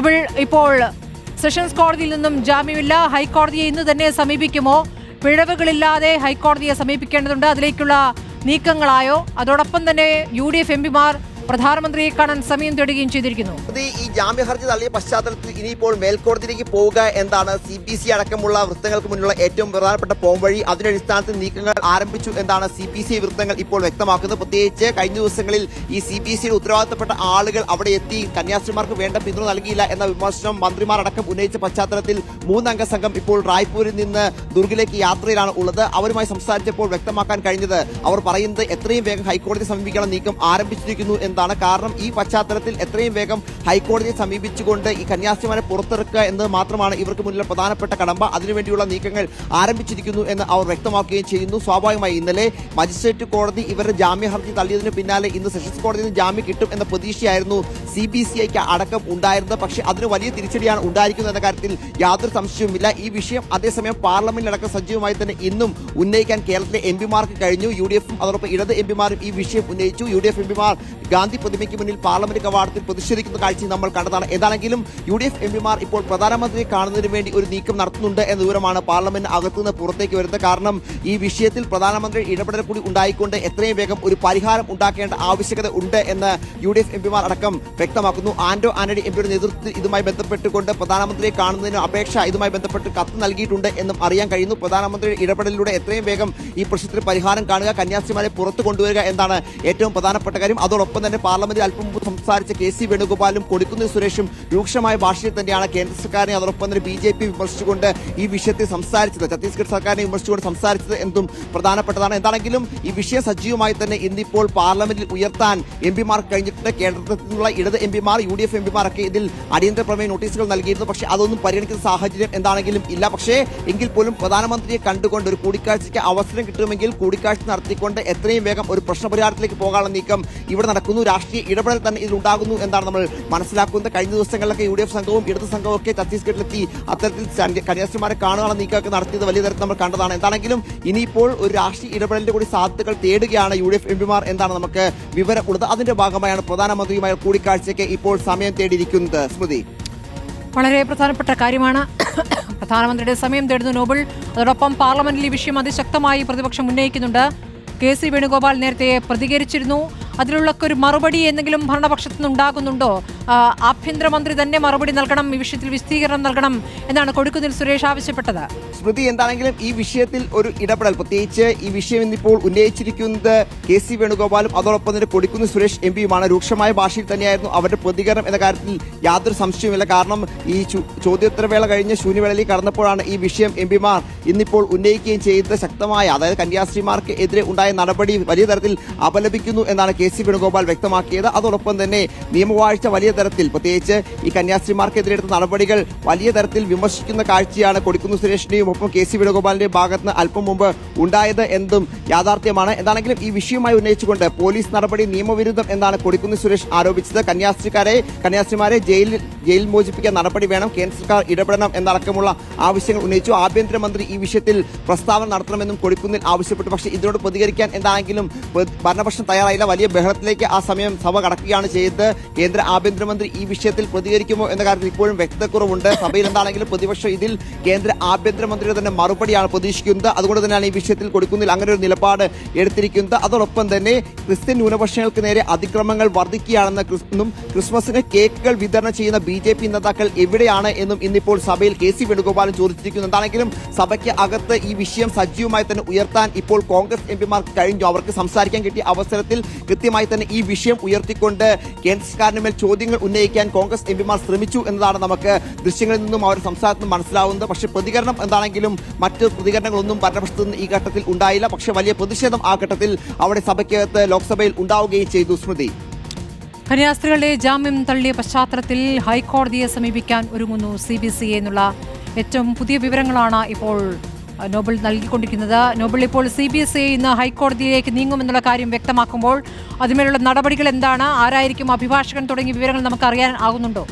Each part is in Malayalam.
നോബിൾ ഇപ്പോൾ സെഷൻസ് കോടതിയിൽ നിന്നും ജാമ്യമില്ല. ഹൈക്കോടതിയെ ഇന്ന് തന്നെ സമീപിക്കുമോ? പിഴവുകളില്ലാതെ ഹൈക്കോടതിയെ സമീപിക്കേണ്ടതുണ്ട്. അതിലേക്കുള്ള നീക്കങ്ങളായോ? അതോടൊപ്പം തന്നെ യു ഡി എഫ് എംപിമാർ പ്രധാനമന്ത്രിയെ കാണാൻ സമയം തേടുകയും ചെയ്തിരിക്കുന്നു. ഈ ജാമ്യ ഹർജി തള്ളിയ പശ്ചാത്തലത്തിൽ ഇനിയിപ്പോൾ മേൽക്കോടതിയിലേക്ക് പോവുക എന്താണ്? സി ബി സി അടക്കമുള്ള വൃത്തങ്ങൾക്ക് മുന്നിലുള്ള ഏറ്റവും പ്രധാനപ്പെട്ട പോംവഴി അതിന്റെ അടിസ്ഥാനത്തിൽ നീക്കങ്ങൾ ആരംഭിച്ചു എന്നാണ് സി പി സി വൃത്തങ്ങൾ ഇപ്പോൾ വ്യക്തമാക്കുന്നത്. പ്രത്യേകിച്ച് കഴിഞ്ഞ ദിവസങ്ങളിൽ ഈ സി ബി സിയുടെ ഉത്തരവാദിത്തപ്പെട്ട ആളുകൾ അവിടെ എത്തി കന്യാസ്ത്രീമാർക്ക് വേണ്ട പിന്തുണ നൽകിയില്ല എന്ന വിമർശനം മന്ത്രിമാർ അടക്കം ഉന്നയിച്ച പശ്ചാത്തലത്തിൽ മൂന്നംഗ സംഘം ഇപ്പോൾ റായ്പൂരിൽ നിന്ന് ദുർഗിലേക്ക് യാത്രയിലാണ് ഉള്ളത്. അവരുമായി സംസാരിച്ചപ്പോൾ വ്യക്തമാക്കാൻ കഴിഞ്ഞത് അവർ പറയുന്നത് എത്രയും വേഗം ഹൈക്കോടതി സമീപിക്കാനുള്ള നീക്കം ആരംഭിച്ചിരിക്കുന്നു എന്നതാണ് കാരണം. ഈ പശ്ചാത്തലത്തിൽ എത്രയും വേഗം ഹൈക്കോടതിയെ സമീപിച്ചുകൊണ്ട് ഈ കന്യാസ്ത്രീമാരെ പുറത്തിറക്കുക എന്നത് മാത്രമാണ് ഇവർക്ക് മുന്നിലെ പ്രധാനപ്പെട്ട കടമ്പ. അതിനുവേണ്ടിയുള്ള നീക്കങ്ങൾ ആരംഭിച്ചിരിക്കുന്നു എന്ന് അവർ വ്യക്തമാക്കുകയും ചെയ്യുന്നു. സ്വാഭാവികമായി ഇന്നലെ മജിസ്ട്രേറ്റ് കോടതി ഇവരുടെ ജാമ്യ ഹർജി തള്ളിയതിന് പിന്നാലെ ഇന്ന് സെഷൻസ് കോടതിയിൽ നിന്ന് ജാമ്യം കിട്ടും എന്ന പ്രതീക്ഷയായിരുന്നു സി ബി സി ഐക്ക് അടക്കം ഉണ്ടായിരുന്നത്. പക്ഷേ അതിന് വലിയ തിരിച്ചടിയാണ് ഉണ്ടായിരിക്കുന്നത് എന്ന കാര്യത്തിൽ യാതൊരു സംശയവുമില്ല. ഈ വിഷയം അതേസമയം പാർലമെന്റിലടക്കം സജീവമായി തന്നെ ഇന്നും ഉന്നയിക്കാൻ കേരളത്തിലെ എം പിമാർക്ക് കഴിഞ്ഞു. യു ഡി എഫും അതോടൊപ്പം ഇടത് എം പിമാരും ഈ വിഷയം ഉന്നയിച്ചു. യു ഡി എഫ് എം പിമാർ ഗാന്ധി പ്രതിമയ്ക്ക് മുന്നിൽ പാർലമെന്റ് കവാടത്തിൽ പ്രതിഷേധിക്കുന്ന കാഴ്ച നമ്മൾ കണ്ടതാണ്. ഏതാണെങ്കിലും യു ഡി എഫ് എം പിമാർ ഇപ്പോൾ പ്രധാനമന്ത്രിയെ കാണുന്നതിന് വേണ്ടി ഒരു നീക്കം നടത്തുന്നുണ്ട് എന്ന വിവരമാണ് പാർലമെന്റ് അകത്തുനിന്ന് പുറത്തേക്ക് വരുന്നത്. കാരണം ഈ വിഷയത്തിൽ പ്രധാനമന്ത്രി ഇടപെടൽ കൂടി ഉണ്ടായിക്കൊണ്ട് എത്രയും വേഗം ഒരു പരിഹാരം ഉണ്ടാക്കേണ്ട ആവശ്യകത ഉണ്ട് എന്ന് യു ഡി എഫ് എം പിമാർ അടക്കം വ്യക്തമാക്കുന്നു. ആന്റോ ആന്റണി എം പിയുടെ നേതൃത്വത്തിൽ ഇതുമായി ബന്ധപ്പെട്ടുകൊണ്ട് പ്രധാനമന്ത്രിയെ കാണുന്നതിന് അപേക്ഷ ഇതുമായി ബന്ധപ്പെട്ട് കത്ത് നൽകിയിട്ടുണ്ട് എന്നും അറിയാൻ കഴിയുന്നു. പ്രധാനമന്ത്രിയുടെ ഇടപെടലിലൂടെ എത്രയും വേഗം ഈ പ്രശ്നത്തിന് പരിഹാരം കാണുക കന്യാസ്ത്രീമാരെ പുറത്തു കൊണ്ടുവരിക എന്നാണ് ഏറ്റവും പ്രധാനപ്പെട്ട കാര്യം. അതോടൊപ്പം തന്നെ പാർലമെന്റിൽ അല്പം മുമ്പ് സംസാരിച്ച കെ സി വേണുഗോപാലും കൊടിക്കുന്നിൽ സുരേഷും രൂക്ഷമായ ഭാഷയിൽ തന്നെയാണ് കേന്ദ്ര സർക്കാരിനെ അതോടൊപ്പം തന്നെ ബി ജെ പി വിമർശിച്ചുകൊണ്ട് ഈ വിഷയത്തിൽ സംസാരിച്ചത്. ഛത്തീസ്ഗഡ് സർക്കാരിനെ വിമർശിച്ചുകൊണ്ട് സംസാരിച്ചത് എന്തും പ്രധാനപ്പെട്ടതാണ്. എന്താണെങ്കിലും ഈ വിഷയം സജീവമായി തന്നെ ഇന്നിപ്പോൾ പാർലമെന്റിൽ ഉയർത്താൻ എം പിമാർക്ക് കഴിഞ്ഞിട്ടുണ്ട്. കേന്ദ്രത്തിൽ നിന്നുള്ള ഇടത് എം പിമാർ യു ഡി എഫ് എം പിമാരൊക്കെ ഇതിൽ അടിയന്തര പ്രമേയ നോട്ടീസുകൾ നൽകിയിരുന്നു. പക്ഷേ അതൊന്നും പരിഗണിക്കുന്ന സാഹചര്യം എന്താണെങ്കിലും ഇല്ല. പക്ഷേ എങ്കിൽ പോലും പ്രധാനമന്ത്രിയെ കണ്ടുകൊണ്ട് ഒരു കൂടിക്കാഴ്ചയ്ക്ക് അവസരം കിട്ടുമെങ്കിൽ കൂടിക്കാഴ്ച നടത്തിക്കൊണ്ട് എത്രയും വേഗം ഒരു പ്രശ്നപരിഹാരത്തിലേക്ക് പോകാനുള്ള നീക്കം ഇവിടെ നടക്കുന്നു. രാഷ്ട്രീയ ഇടപെടൽ തന്നെ ഇതിലുണ്ടാകുന്നു എന്നാണ് നമ്മൾ മനസ്സിലാക്കുന്നത്. കഴിഞ്ഞ ദിവസങ്ങളിലൊക്കെ യു ഡി എഫ് സംഘവും ഇടത് സംഘവും ഒക്കെ ഛത്തീസ്ഗഡിലെത്തി അത്തരത്തിൽ കന്യാസ്ത്രിമാരെ കാണുവാനുള്ള നീക്കമൊക്കെ നടത്തിയത് വലിയ തരത്തിൽ നമ്മൾ കണ്ടതാണ്. എന്താണെങ്കിലും ഇനിയിപ്പോൾ ഒരു രാഷ്ട്രീയ ഇടപെടലിന്റെ കൂടി സാധ്യതകൾ തേടുകയാണ് യു ഡി എഫ് എം പിമാർ എന്നാണ് നമുക്ക് വിവരമുള്ളത്. അതിന്റെ ഭാഗമായാണ് പ്രധാനമന്ത്രിയുമായ കൂടിക്കാഴ്ചയ്ക്ക് ഇപ്പോൾ സമയം തേടിയിരിക്കുന്നത്. സ്മൃതി. വളരെ പ്രധാനപ്പെട്ട കാര്യമാണ്. പ്രധാനമന്ത്രിയുടെ സമയം തേടുന്ന നോബിൾ അതോടൊപ്പം പാർലമെന്റിൽ ഈ വിഷയം അതിശക്തമായി പ്രതിപക്ഷം ഉന്നയിക്കുന്നുണ്ട്. കെ സി വേണുഗോപാൽ നേരത്തെ പ്രതികരിച്ചിരുന്നു. അതിനുള്ള ഒരു മറുപടി എന്തെങ്കിലും ഭരണപക്ഷത്തു നിന്ന് ഉണ്ടാകുന്നുണ്ടോ ആഭ്യന്തരമന്ത്രി തന്നെ മറുപടി നൽകണം ഈ വിഷയത്തിൽ വിശദീകരണം നൽകണം എന്നാണ് കൊടുക്കുന്നിൽ സുരേഷ് ആവശ്യപ്പെട്ടത്. സ്മൃതി എന്താണെങ്കിലും ഈ വിഷയത്തിൽ ഒരു ഇടപെടൽ പ്രത്യേകിച്ച് ഈ വിഷയം ഇന്നിപ്പോൾ ഉന്നയിച്ചിരിക്കുന്നത് കെ സി വേണുഗോപാലും അതോടൊപ്പം തന്നെ കൊടിക്കുന്ന് സുരേഷ് എം പിയുമാണ്. രൂക്ഷമായ ഭാഷയിൽ തന്നെയായിരുന്നു അവരുടെ പ്രതികരണം എന്ന കാര്യത്തിൽ യാതൊരു സംശയവുമില്ല. കാരണം ഈ ചോദ്യോത്തരവേള കഴിഞ്ഞ് ശൂന്യവേളയിൽ കടന്നപ്പോഴാണ് ഈ വിഷയം എം പിമാർ ഇന്നിപ്പോൾ ഉന്നയിക്കുകയും ചെയ്ത് ശക്തമായ അതായത് കന്യാസ്ത്രീമാർക്ക് എതിരെ ഉണ്ടായ നടപടി വലിയ തരത്തിൽ അപലപിക്കുന്നു എന്നാണ് കെ സി വേണുഗോപാൽ വ്യക്തമാക്കിയത്. അതോടൊപ്പം തന്നെ നിയമവാഴ്ച വലിയ തരത്തിൽ പ്രത്യേകിച്ച് ഈ കന്യാസ്ത്രീമാർക്കെതിരെ എടുത്ത നടപടികൾ വലിയ തരത്തിൽ വിമർശിക്കുന്ന കാഴ്ചയാണ് കൊടിക്കുന്ന് സുരേഷിന്റെയും ഒപ്പം കെ സി വേണുഗോപാലിന്റെയും ഭാഗത്ത് നിന്ന് അല്പം മുമ്പ് ഉണ്ടായത് എന്തും യാഥാർത്ഥ്യമാണ്. എന്താണെങ്കിലും ഈ വിഷയവുമായി ഉന്നയിച്ചുകൊണ്ട് പോലീസ് നടപടി നിയമവിരുദ്ധം എന്നാണ് കൊടിക്കുന്ന് സുരേഷ് ആരോപിച്ചത്. കന്യാസ്ത്രീക്കാരെ കന്യാസ്ത്രീമാരെ ജയിലിൽ ജയിൽ മോചിപ്പിക്കാൻ നടപടി വേണം കേന്ദ്ര സർക്കാർ ഇടപെടണം എന്നടക്കമുള്ള ആവശ്യങ്ങൾ ഉന്നയിച്ചു. ആഭ്യന്തരമന്ത്രി ഈ വിഷയത്തിൽ പ്രസ്താവന നടത്തണമെന്നും കൊടിക്കുന്നിൽ ആവശ്യപ്പെട്ടു. പക്ഷേ ഇതിനോട് പ്രതികരിക്കാൻ എന്താണെങ്കിലും ഭരണപക്ഷം തയ്യാറായില്ല. വലിയ ബഹളത്തിലേക്ക് ആ സമയം സഭ കടക്കുകയാണ് ചെയ്തത്. കേന്ദ്ര ആഭ്യന്തരമന്ത്രി ഈ വിഷയത്തിൽ പ്രതികരിക്കുമോ എന്ന കാര്യത്തിൽ ഇപ്പോഴും വ്യക്തക്കുറവുണ്ട് സഭയിൽ എന്താണെങ്കിലും പ്രതിപക്ഷം ഇതിൽ കേന്ദ്ര ആഭ്യന്തരമന്ത്രിയുടെ തന്നെ മറുപടിയാണ് പ്രതീക്ഷിക്കുന്നത്. അതുകൊണ്ട് തന്നെയാണ് ഈ വിഷയത്തിൽ കൊടുക്കുന്നതിൽ അങ്ങനെ ഒരു നിലപാട് എടുത്തിരിക്കുന്നത്. അതോടൊപ്പം തന്നെ ക്രിസ്ത്യൻ ന്യൂനപക്ഷങ്ങൾക്ക് നേരെ അതിക്രമങ്ങൾ വർദ്ധിക്കുകയാണെന്ന എന്നും ക്രിസ്മസിന് കേക്കുകൾ വിതരണം ചെയ്യുന്ന ബി ജെ പി നേതാക്കൾ എവിടെയാണ് എന്നും ഇന്നിപ്പോൾ സഭയിൽ കെ സി വേണുഗോപാലും ചോദിച്ചിരിക്കുന്നു. എന്താണെങ്കിലും സഭയ്ക്ക് അകത്ത് ഈ വിഷയം സജീവമായി തന്നെ ഉയർത്താൻ ഇപ്പോൾ കോൺഗ്രസ് എം പിമാർക്ക് കഴിഞ്ഞു. അവർക്ക് സംസാരിക്കാൻ കിട്ടിയ അവസരത്തിൽ കൃത്യമായി തന്നെ ഈ വിഷയം ഉയർത്തിക്കൊണ്ട് കേന്ദ്ര സർക്കാരിന് മേൽ ചോദ്യങ്ങൾ ഉന്നയിക്കാൻ കോൺഗ്രസ് എം പിമാർ ശ്രമിച്ചു എന്നതാണ് നമുക്ക് ദൃശ്യങ്ങളിൽ നിന്നും അവർ സംസാരത്തിൽ നിന്ന് മനസ്സിലാവുന്നത്. പക്ഷേ പ്രതികരണം എന്താണെങ്കിലും മറ്റ് പ്രതികരണങ്ങളൊന്നും ഭരണപക്ഷത്തു നിന്ന് ഈ ഘട്ടത്തിൽ ഉണ്ടായില്ല. പക്ഷേ വലിയ പ്രതിഷേധം ആ ഘട്ടത്തിൽ അവിടെ സഭയ്ക്കകത്ത് ലോക്സഭയിൽ ഉണ്ടാവുകയും ചെയ്തു. സ്മൃതി. കന്യാസ്ത്രീകളുടെ ജാമ്യം തള്ളിയ പശ്ചാത്തലത്തിൽ ഹൈക്കോടതിയെ സമീപിക്കാൻ ഒരുങ്ങുന്നു സി ബി സി എന്നുള്ള ഏറ്റവും പുതിയ വിവരങ്ങളാണ് ഇപ്പോൾ നോബൽ നൽകിക്കൊണ്ടിരിക്കുന്നത്. നോബൽ ഇപ്പോൾ സി ബി എസ് ഇ ഇന്ന് ഹൈക്കോടതിയിലേക്ക് നീങ്ങുമെന്നുള്ള കാര്യം വ്യക്തമാക്കുമ്പോൾ അതിന്മേലുള്ള നടപടികൾ എന്താണ്? ആരായിരിക്കും അഭിഭാഷകൻ തുടങ്ങിയ വിവരങ്ങൾ നമുക്ക് അറിയാൻ ആകുന്നുണ്ടോ?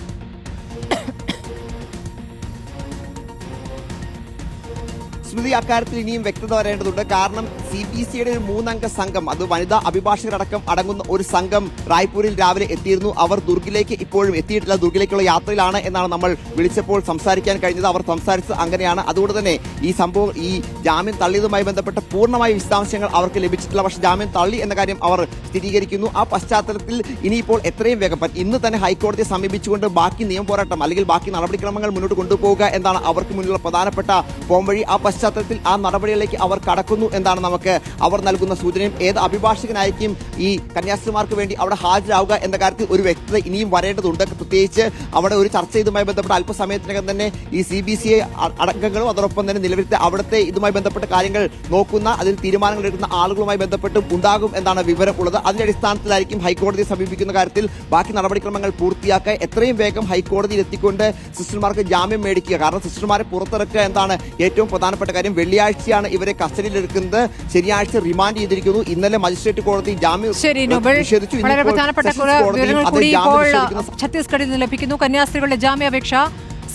സ്മൃതി അക്കാര്യത്തിൽ ഇനിയും വ്യക്തത വരേണ്ടതുണ്ട്. കാരണം സി പി സിയുടെ ഒരു മൂന്നംഗ സംഘം അത് വനിതാ അഭിഭാഷകരടക്കം അടങ്ങുന്ന ഒരു സംഘം റായ്പൂരിൽ രാവിലെ എത്തിയിരുന്നു. അവർ ദുർഗിലേക്ക് ഇപ്പോഴും എത്തിയിട്ടില്ല. ദുർഗിലേക്കുള്ള യാത്രയിലാണ് എന്നാണ് നമ്മൾ വിളിച്ചപ്പോൾ സംസാരിക്കാൻ കഴിഞ്ഞത്. അവർ സംസാരിച്ചത് അങ്ങനെയാണ്. അതുകൊണ്ട് തന്നെ ഈ സംഭവം ഈ ജാമ്യം തള്ളിയതുമായി ബന്ധപ്പെട്ട പൂർണമായ വിശദാംശങ്ങൾ അവർക്ക് ലഭിച്ചിട്ടില്ല. പക്ഷേ ജാമ്യം തള്ളി എന്ന കാര്യം അവർ സ്ഥിരീകരിക്കുന്നു. ആ പശ്ചാത്തലത്തിൽ ഇനിയിപ്പോൾ എത്രയും വേഗം ഇന്ന് തന്നെ ഹൈക്കോടതിയെ സമീപിച്ചുകൊണ്ട് ബാക്കി നിയമപോരാട്ടം അല്ലെങ്കിൽ ബാക്കി നടപടിക്രമങ്ങൾ മുന്നോട്ട് കൊണ്ടുപോകുക എന്നാണ് അവർക്ക് മുന്നിലുള്ള പ്രധാനപ്പെട്ട പോംവഴി. ആ പശ്ചാത്തലത്തിൽ ആ നടപടികളിലേക്ക് അവർ കടക്കുന്നു എന്നാണ് നമുക്ക് അവർ നൽകുന്ന സൂചനയും ഏത് അഭിഭാഷകനായിരിക്കും ഈ കന്യാസ്ത്രീമാർക്ക് വേണ്ടി അവിടെ ഹാജരാവുക എന്ന കാര്യത്തിൽ ഒരു വ്യക്തത ഇനിയും വരേണ്ടതുണ്ട്. പ്രത്യേകിച്ച് അവിടെ ഒരു ചർച്ച ഇതുമായി ബന്ധപ്പെട്ട അല്പസമയത്തിനകം തന്നെ ഈ സി ബി സി അടക്കങ്ങളും അതോടൊപ്പം തന്നെ നിലവിലത്തെ അവിടുത്തെ ഇതുമായി ബന്ധപ്പെട്ട കാര്യങ്ങൾ നോക്കുന്ന അതിൽ തീരുമാനങ്ങൾ എടുക്കുന്ന ആളുകളുമായി ബന്ധപ്പെട്ടും ഉണ്ടാകും എന്നാണ് വിവരം ഉള്ളത് അതിന്റെ അടിസ്ഥാനത്തിലായിരിക്കും ഹൈക്കോടതിയെ സമീപിക്കുന്ന കാര്യത്തിൽ ബാക്കി നടപടിക്രമങ്ങൾ പൂർത്തിയാക്കാൻ എത്രയും വേഗം ഹൈക്കോടതിയിൽ എത്തിക്കൊണ്ട് സിസ്റ്റർമാർക്ക് ജാമ്യം മേടിക്കുക. കാരണം സിസ്റ്റർമാരെ പുറത്തിറക്കുക എന്താണ് ഏറ്റവും പ്രധാനപ്പെട്ട കാര്യം. വെള്ളിയാഴ്ചയാണ് ഇവരെ കസ്റ്റഡിയിൽ എടുക്കുന്നത് ശനിയാഴ്ച റിമാൻഡ് ചെയ്തിരിക്കുന്നു. ഇന്നലെ മജിസ്ട്രേറ്റ് കോടതി ജാമ്യം നിഷേധിച്ചു. വളരെ പ്രധാനപ്പെട്ട കൂടി ഇപ്പോൾ ഛത്തീസ്ഗഡിൽ നിന്ന് ലഭിക്കുന്നു. കന്യാസ്ത്രീകളുടെ ജാമ്യാപേക്ഷ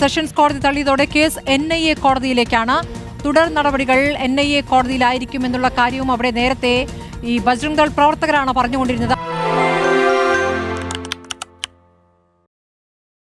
സെഷൻസ് കോടതി തള്ളിയതോടെ കേസ് എൻ ഐ എ കോടതിയിലേക്കാണ്. തുടർ നടപടികൾ എൻ ഐ എ കോടതിയിലായിരിക്കും എന്നുള്ള കാര്യവും അവിടെ നേരത്തെ ഈ ബജ്രംഗ് ദൾ പ്രവർത്തകരാണ് പറഞ്ഞുകൊണ്ടിരുന്നത്.